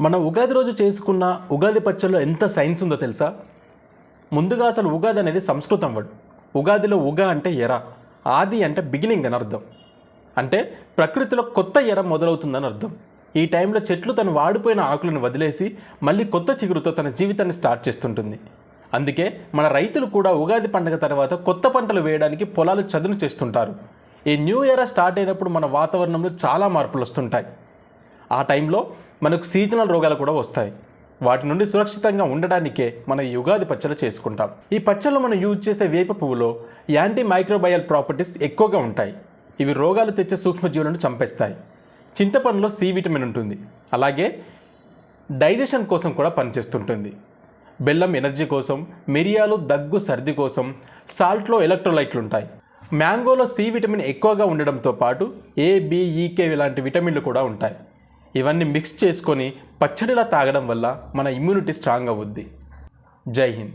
మన ఉగాది రోజు చేసుకున్న ఉగాది పచ్చళ్ళలో ఎంత సైన్స్ ఉందో తెలుసా? ముందుగా అసలు ఉగాది అనేది సంస్కృతం వర్డ్. ఉగాదిలో ఉగా అంటే ఎర ఆది అంటే బిగినింగ్ అని అర్థం. అంటే ప్రకృతిలో కొత్త ఎర మొదలవుతుందని అర్థం. ఈ టైంలో చెట్లు తను వాడిపోయిన ఆకులను వదిలేసి మళ్ళీ కొత్త చిగురుతో తన జీవితాన్ని స్టార్ట్ చేస్తుంటుంది. అందుకే మన రైతులు కూడా ఉగాది పండుగ తర్వాత కొత్త పంటలు వేయడానికి పొలాలు చదును చేస్తుంటారు. ఈ న్యూ ఇయర్ స్టార్ట్ అయినప్పుడు మన వాతావరణంలో చాలా మార్పులు వస్తుంటాయి. ఆ టైంలో మనకు సీజనల్ రోగాలు కూడా వస్తాయి. వాటి నుండి సురక్షితంగా ఉండడానికే మన యుగాది పచ్చలు చేసుకుంటాం. ఈ పచ్చళ్ళు మనం యూజ్ చేసే వేప పువ్వులో యాంటీ మైక్రోబయల్ ప్రాపర్టీస్ ఎక్కువగా ఉంటాయి. ఇవి రోగాలు తెచ్చే సూక్ష్మజీవులను చంపేస్తాయి. చింతపండులో సి విటమిన్ ఉంటుంది. అలాగే డైజెషన్ కోసం కూడా పనిచేస్తుంటుంది. బెల్లం ఎనర్జీ కోసం మిరియాలు దగ్గు సర్ది కోసం సాల్ట్లో ఎలక్ట్రోలైట్లు ఉంటాయి. మ్యాంగోలో సి విటమిన్ ఎక్కువగా ఉండడంతో పాటు ఏబిఈకే ఇలాంటి విటమిన్లు కూడా ఉంటాయి. ఇవన్నీ మిక్స్ చేసుకొని పచ్చడిలా తాగడం వల్ల మన ఇమ్యూనిటీ స్ట్రాంగ్ అవుద్ది. జై హింద్.